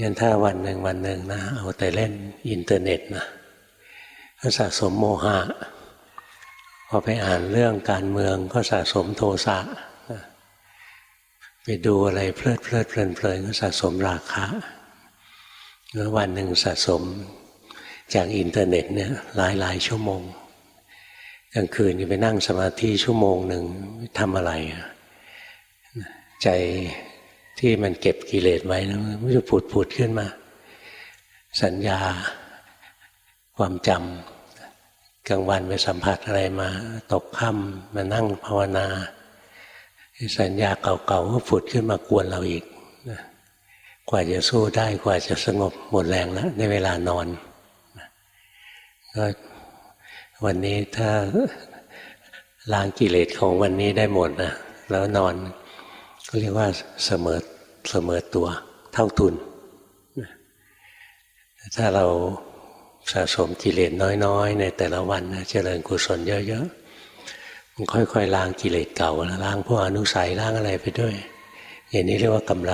งั้นถ้าวันหนึ่งวันหนึ่งนะเอาแต่เล่นอินเทอร์เน็ตนะก็สะสมโมหะ พอไปอ่านเรื่องการเมืองก็สะสมโทสะไปดูอะไรเพลิดเพลิดเพลินเพลินก็สะสมราคะแล้ววันหนึ่งสะสมจากอินเทอร์เน็ตเนี่ยหลายหลายชั่วโมงกลางคืนก็ไปนั่งสมาธิชั่วโมงหนึ่งทำอะไร ใจ ที่มันเก็บกิเลสไว้แล้วมันจะผุดผุดขึ้นมา สัญญาความจำกลางวันไปสัมผัสอะไรมา ตกค่ำมานั่งภาวนาสัญญาเก่าๆก็ผุดขึ้นมากวนเราอีกกว่าจะสู้ได้กว่าจะสงบหมดแรงแล้วในเวลานอนก็วันนี้ถ้าล้างกิเลสของวันนี้ได้หมดนะแล้วนอน ก็เรียกว่าเสมอเสมอตัวเท่าทุน ถ้าเราสะสมกิเลสน้อยๆ ในแต่ละวันนะเจริญกุศลเยอะๆมันค่อยๆล้างกิเลสเก่าล้างพวกอนุสัยล้างอะไรไปด้วย อย่างนี้เรียกว่ากำไร